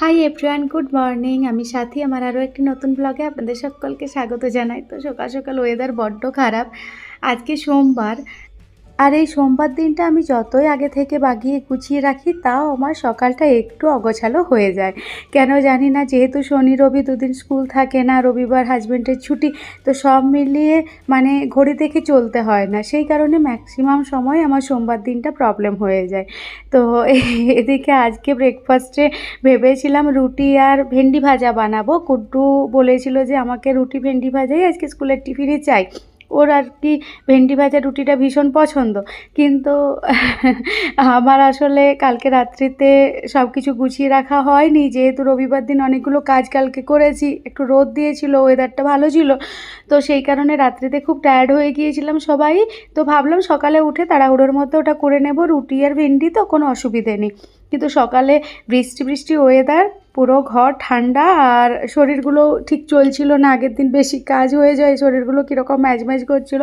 Hi everyone good morning আমি সাথী। আমার আরও একটি নতুন ব্লগে আপনাদের সকলকে স্বাগত জানাই। তো সকাল সকাল ওয়েদার বড্ড খারাপ। আজকে সোমবার আর এই সোমবার দিনটা আমি যতই আগে থেকে বাগিয়ে গুছিয়ে রাখি, তাও আমার সকালটা একটু অগোছালো হয়ে যায়। কেন জানি না, যেহেতু শনি, রবি দুদিন স্কুল থাকে না, রবিবার হাজব্যান্ডের ছুটি, তো সব মিলিয়ে মানে ঘড়ি দেখে চলতে হয় না। সেই কারণে ম্যাক্সিমাম সময় আমার সোমবার দিনটা প্রবলেম হয়ে যায়। তো এদিকে আজকে ব্রেকফাস্টে ভেবেছিলাম রুটি আর ভেন্ডি ভাজা বানাবো। কুড্ডু বলেছিল যে, আমাকে রুটি, ভেন্ডি ভাজাই আজকে স্কুলের টিফিনে চাই। ওর আর কি ভেন্ডি ভাজা রুটিটা ভীষণ পছন্দ। কিন্তু আমার আসলে কালকে রাত্রিতে সব কিছু গুছিয়ে রাখা হয়নি। যেহেতু রবিবার দিন অনেকগুলো কাজ কালকে করেছি, একটু রোদ দিয়েছিল ওয়েদারটা ভালো ছিল, তো সেই কারণে রাত্রিতে খুব টায়ার্ড হয়ে গিয়েছিলাম সবাই। তো ভাবলাম সকালে উঠে তাড়াহুড়োর মধ্যে ওটা করে নেব। রুটি আর ভেন্ডি তো কোনো অসুবিধে নেই। কিন্তু সকালে বৃষ্টি বৃষ্টি ওয়েদার পুরো ঘর ঠান্ডা আর শরীরগুলো ঠিক চলছিল না। আগের দিন বেশি কাজ হয়ে যায়, শরীরগুলো কীরকম ম্যাজ ম্যাজ করছিল,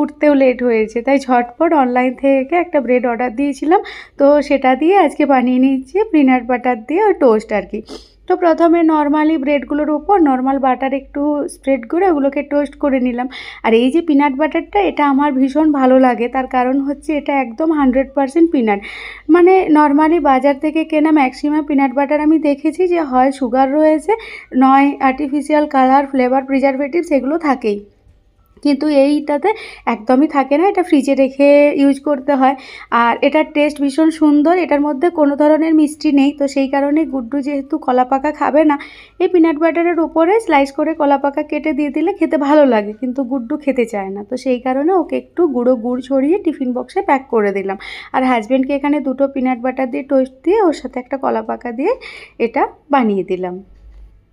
উঠতেও লেট হয়েছে। তাই ঝটপট অনলাইন থেকে একটা ব্রেড অর্ডার দিয়েছিলাম। তো সেটা দিয়ে আজকে বানিয়ে নিচ্ছি পিনাট বাটার দিয়ে ওই টোস্ট আর কি। তো প্রথমে নর্মালি ব্রেডগুলোর ওপর নর্মাল বাটার একটু স্প্রেড করে ওগুলোকে টোস্ট করে নিলাম। আর এই যে পিনাট বাটারটা এটা আমার ভীষণ ভালো লাগে। তার কারণ হচ্ছে এটা একদম হান্ড্রেড পারসেন্ট পিনাট মানে নর্মালি বাজার থেকে কেনা ম্যাক্সিমাম পিনাট বাটার আমি দেখেছি যে হয় সুগার রয়েছে, নয় আর্টিফিশিয়াল কালার ফ্লেভার প্রিজারভেটিভস সেগুলো থাকেই। কিন্তু এইটাতে একদমই থাকে না, এটা ফ্রিজে রেখে ইউজ করতে হয়। আর এটার টেস্ট ভীষণ সুন্দর, এটার মধ্যে কোনো ধরনের মিষ্টি নেই, তো সেই কারণে গুড্ডু যেহেতু কলা পাকা খাবে না, এই পিনাট বাটারের উপরে স্লাইস করে কলা পাকা কেটে দিয়ে দিলে খেতে ভালো লাগে, কিন্তু গুড্ডু খেতে চায় না। তো সেই কারণে ওকে একটু গুঁড়ো গুড় ছড়িয়ে টিফিন বক্সে প্যাক করে দিলাম। আর হাজব্যান্ডকে এখানে দুটো পিনাট বাটার দিয়ে টোস্ট দিয়ে ওর সাথে একটা কলা পাকা দিয়ে এটা বানিয়ে দিলাম।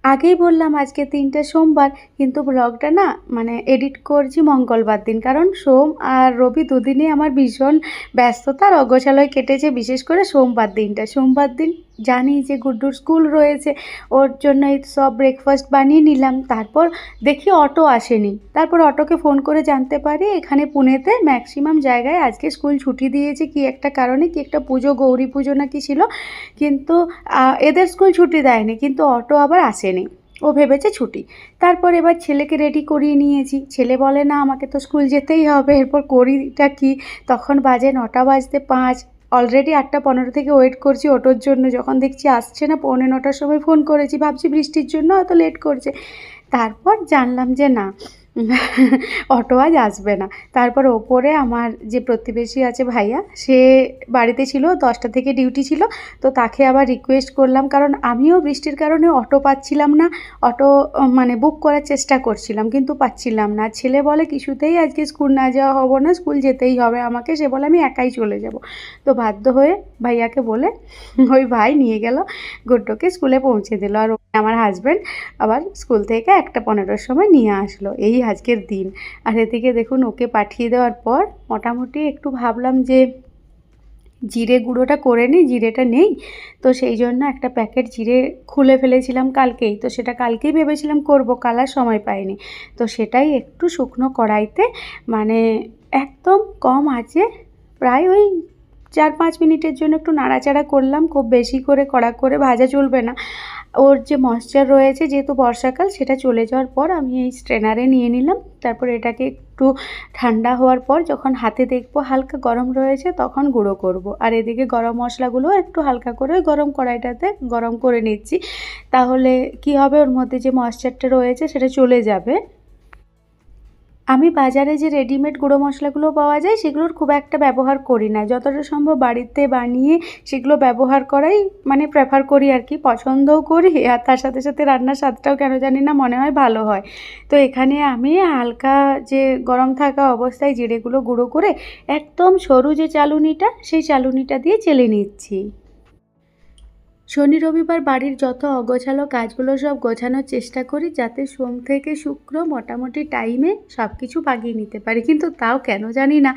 আগেই বললাম আজকে তিনটে সোমবার, কিন্তু ব্লগটা না মানে এডিট করছি মঙ্গলবার দিন। কারণ সোম আর রবি দুদিনই আমার ভীষণ ব্যস্ততার অগোছালয় কেটেছে, বিশেষ করে সোমবার দিনটা। সোমবার দিন জানি যে গুড্ডুর স্কুল রয়েছে, ওর জন্য সব ব্রেকফাস্ট বানিয়ে নিলাম। তারপর দেখি অটো আসেনি। তারপর অটোকে ফোন করে জানতে পারি এখানে পুনেতে ম্যাক্সিমাম জায়গায় আজকে স্কুল ছুটি দিয়েছে। কি একটা কারণে, কি একটা পুজো, গৌরী পুজো না কি ছিল। কিন্তু এদের স্কুল ছুটি দেয়নি, কিন্তু অটো আবার আসেনি। ও ভেবেছে ছুটি। তারপর এবার ছেলেকে রেডি করিয়ে নিয়েছি। ছেলে বলে, না, আমাকে তো স্কুল যেতেই হবে। এরপর করিটা কি? তখন বাজে নটা বাজতে পাঁচ। অলরেডি আটটা পনেরো থেকে ওয়েট করছি অটোর জন্য। যখন দেখছি আসছে না, পৌনে নটার সময় ফোন করেছি, ভাবছি বৃষ্টির জন্য হয়তো লেট করছে। তারপর জানলাম যে না অটো আজ আসবে না। তারপর ওপরে আমার যে প্রতিবেশী আছে ভাইয়া, সে বাড়িতে ছিল, দশটা থেকে ডিউটি ছিল, তো তাকে আবার রিকোয়েস্ট করলাম, কারণ আমিও বৃষ্টির কারণে অটো পাচ্ছিলাম না, অটো মানে বুক করার চেষ্টা করছিলাম, কিন্তু পাচ্ছিলাম না। ছেলে বলে, কিছুতেই আজকে স্কুল না যাওয়া হব না স্কুল যেতেই হবে আমাকে। সে বলে, আমি একাই চলে যাব। তো বাধ্য হয়ে ভাইয়াকে বলে, ওই ভাই নিয়ে গেল, গুড্ডুকে স্কুলে পৌঁছে দিল। আর আমার হাজব্যান্ড আবার স্কুল থেকে একটা পনেরোর সময় নিয়ে আসলো। এই আজকের দিন। আর এদিকে দেখুন, ওকে পাঠিয়ে দেওয়ার পর মোটামুটি একটু ভাবলাম যে জিরে গুঁড়োটা করে নিই, জিরেটা নেই। তো সেই জন্য একটা প্যাকেট জিরে খুলে ফেলেছিলাম কালকেই। তো সেটা কালকেই ভেবেছিলাম করব কালার সময় পাইনি। তো সেটাই একটু শুকনো কড়াইতে মানে একদম কম আছে, প্রায় ওই চার পাঁচ মিনিটের জন্য একটু নাড়াচাড়া করলাম, খুব বেশি করে কড়া করে ভাজা চলবে না। ওর যে ময়েশ্চার রয়েছে, যেহেতু বর্ষাকাল, সেটা চলে যাওয়ার পর আমি এই স্ট্রেনারে নিয়ে নিলাম। তারপর এটাকে একটু ঠান্ডা হওয়ার পর যখন হাতে দেখব হালকা গরম রয়েছে, তখন গুঁড়ো করব। আর এদিকে গরম মশলাগুলো একটু হালকা করে গরম কড়াইটাতে গরম করে নিচ্ছি। তাহলে কি হবে? ওর মধ্যে যে ময়েশ্চারটা রয়েছে, সেটা চলে যাবে। আমি বাজারে যে রেডিমেড গুঁড়ো মশলাগুলো পাওয়া যায়, সেগুলোর খুব একটা ব্যবহার করি না। যতটা সম্ভব বাড়িতে বানিয়ে সেগুলো ব্যবহার করাই মানে প্রেফার করি আর কি, পছন্দও করি, আর তার সাথে সাথে রান্নার স্বাদটাও কেন জানি না মনে হয় ভালো হয়। তো এখানে আমি হালকা যে গরম থাকা অবস্থায় জিরেগুলো গুঁড়ো করে একদম সরু যে চালুনিটা, সেই চালুনিটা দিয়ে চেলে নিচ্ছি। শনি রবিবার বাড়ির যত অগোছালো কাজগুলো সব গোছানোর চেষ্টা করি যাতে সোম থেকে শুক্র মোটামুটি টাইমে সব কিছু বাগিয়ে নিতে পারি। কিন্তু তাও কেন জানি না।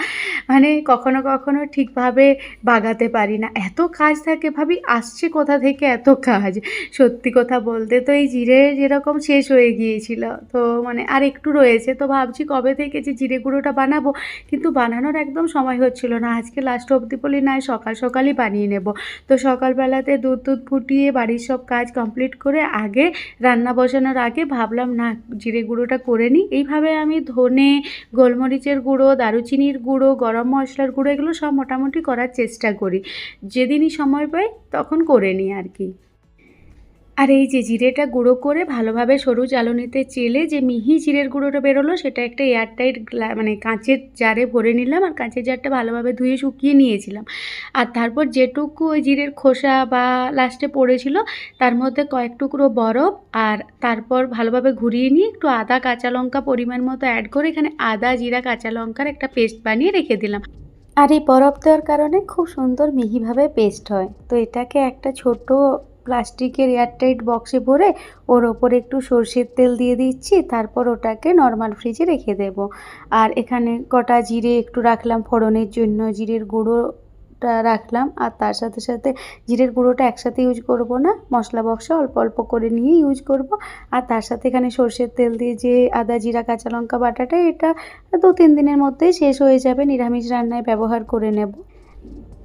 মানে কখনো কখনো ঠিকভাবে বাগাতে পারি না। এত কাজ থাকে ভাবি, আসছে কোথা থেকে এত কাজ? সত্যি কথা বলতে তো এই জিরে যেরকম শেষ হয়ে গিয়েছিল। তো মানে আর একটু রয়েছে, তো ভাবছি কবে থেকে যে জিরে গুঁড়োটা বানাবো। কিন্তু বানানোর একদম সময় হচ্ছিল না। আজকে লাস্ট অবধি বলি না সকাল সকালই বানিয়ে নেব। তো সকালবেলাতে দুধ দুধ ফুটিয়ে বাড়ির সব কাজ কমপ্লিট করে আগে রান্না বসানোর আগে ভাবলাম, না, জিরে গুঁড়োটা করে নিই। এইভাবে আমি ধনে, গোলমরিচের গুঁড়ো, দারুচিনির গুঁড়ো গরম মশলার গুঁড়ো এগুলো সব মোটামুটি করার চেষ্টা করি। যেদিনই সময় পাই তখন করে নিই আর কি। আর এই যে জিরেটা গুঁড়ো করে ভালোভাবে সরু চালনিতে চেলে যে মিহি জিরের গুঁড়োটা বেরোলো, সেটা একটা এয়ারটাইট মানে কাঁচের জারে ভরে নিলাম আর কাঁচের জারটা ভালোভাবে ধুয়ে শুকিয়ে নিয়েছিলাম। আর তারপর যেটুকু ওই জিরের খোসা বা লাস্টে পড়েছিল, তার মধ্যে কয়েক টুকরো বরফ আর তারপর ভালোভাবে ঘুরিয়ে নিয়ে একটু আদা কাঁচা লঙ্কা পরিমাণ মতো অ্যাড করে এখানে আদা, জিরা, কাঁচা লঙ্কার একটা পেস্ট বানিয়ে রেখে দিলাম। আর এই বরফ দেওয়ার কারণে খুব সুন্দর মিহিভাবে পেস্ট হয়। তো এটাকে একটা ছোট প্লাস্টিকের এয়ারটাইট বক্সে ভরে ওর ওপরে একটু সর্ষের তেল দিয়ে দিচ্ছি, তারপর ওটাকে নর্মাল ফ্রিজে রেখে দেব। আর এখানে কটা জিরে একটু রাখলাম ফোড়নের জন্য, জিরের গুঁড়োটা রাখলাম আর তার সাথে সাথে জিরের গুঁড়োটা একসাথে ইউজ করব না, মশলা বক্সে অল্প অল্প করে নিয়ে ইউজ করব। আর তার সাথে এখানে সর্ষের তেল দিয়ে যে আদা, জিরা, কাঁচা লঙ্কা বাটাটা, এটা দু তিন দিনের মধ্যেই শেষ হয়ে যাবে, নিরামিষ রান্নায় ব্যবহার করে নেব।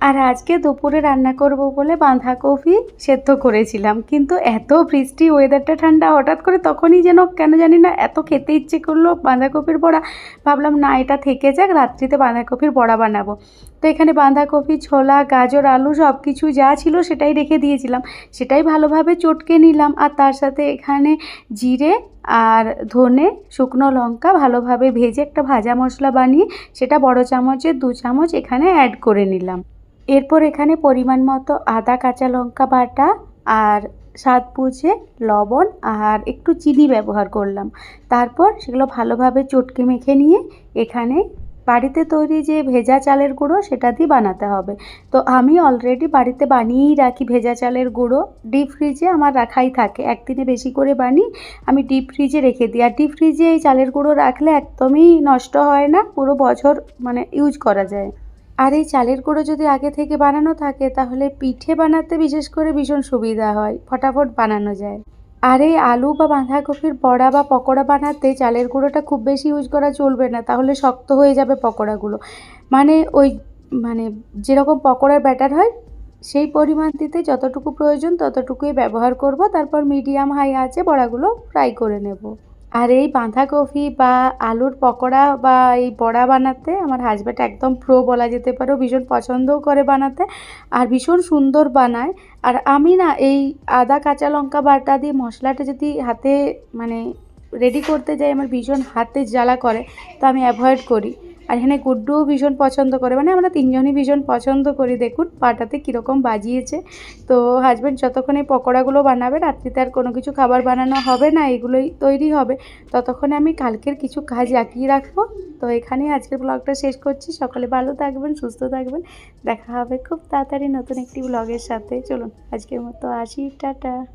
আর আজকে দুপুরে রান্না করব বলে বাঁধাকপি সেদ্ধ করেছিলাম, কিন্তু এত বৃষ্টি ওয়েদারটা ঠান্ডা, হঠাৎ করে তখনই যেন কেন জানি না এত খেতে ইচ্ছে করল, বাঁধাকপির বড়া। ভাবলাম, না, এটা থেকে যাক, রাত্রিতে বাঁধাকপির বড়া বানাবো। তো এখানে বাঁধাকপি, ছোলা, গাজর, আলু সব কিছু যা ছিল সেটাই রেখে দিয়েছিলাম। সেটাই ভালোভাবে চটকে নিলাম, আর তার সাথে এখানে জিরে আর ধনে, শুকনো লঙ্কা ভালোভাবে ভেজে একটা ভাজা মশলা বানিয়ে সেটা বড় চামচের দু চামচ এখানে অ্যাড করে নিলাম। এরপর এখানে পরিমাণ মতো আদা, কাঁচা লঙ্কা বাটা আর স্বাদ বুঝে লবণ আর একটু চিনি ব্যবহার করলাম। তারপর সেগুলো ভালোভাবে চটকে মেখে নিয়ে এখানে বাড়িতে তৈরি যে ভেজা চালের গুঁড়ো, সেটা দিয়ে বানাতে হবে। তো আমি অলরেডি বাড়িতে বানিয়েই রাখি ভেজা চালের গুঁড়ো। ডিপ ফ্রিজে আমার রাখাই থাকে। একদিনে বেশি করে বানিয়ে আমি ডিপ ফ্রিজে রেখে দিই। আর ডিপ ফ্রিজে এই চালের গুঁড়ো রাখলে একদমই নষ্ট হয় না, পুরো বছর মানে ইউজ করা যায়। আর এই চালের গুঁড়ো যদি আগে থেকে বানানো থাকে, তাহলে পিঠে বানাতে বিশেষ করে ভীষণ সুবিধা হয়। ফটাফট বানানো যায়। আর এই আলু বা বাঁধাকপির বড়া বা পকোড়া বানাতে চালের গুঁড়োটা খুব বেশি ইউজ করা চলবে না, তাহলে শক্ত হয়ে যাবে পকোড়াগুলো। মানে ওই মানে যেরকম পকোড়ার ব্যাটার হয়, সেই পরিমাণ দিতে যতটুকু প্রয়োজন ততটুকুই ব্যবহার করব, তারপর মিডিয়াম হাই আছে বড়াগুলো ফ্রাই করে নেব। আর এই বাঁধাকপি বা আলুর পকোড়া বা এই বড়া বানাতে আমার হাজব্যান্ড একদম প্রো বলা যেতে পারে। ভীষণ পছন্দও করে বানাতে আর ভীষণ সুন্দর বানায়। আর আমি না এই আদা, কাঁচা লঙ্কা বাটা দিয়ে মশলাটা যদি হাতে মানে রেডি করতে যাই, আমার ভীষণ হাতে জ্বালা করে, তো আমি অ্যাভয়েড করি। আর এখানে গুড্ডুও ভীষণ পছন্দ করে। মানে আমরা তিনজনই ভীষণ পছন্দ করি। দেখুন, পাটাতে কীরকম বাজিয়েছে। তো হাজব্যান্ড যতক্ষণ এই পকোড়াগুলো বানাবে, রাত্রিতে আর কোনো কিছু খাবার বানানো হবে না, এগুলোই তৈরি হবে। ততক্ষণে আমি কালকের কিছু কাজ এগিয়ে রাখব। তো এখানেই আজকের ব্লগটা শেষ করছি। সকালে ভালো থাকবেন, সুস্থ থাকবেন। দেখা হবে খুব তাড়াতাড়ি নতুন একটি ব্লগের সাথে। চলুন, আজকের মতো আসি। টাটা।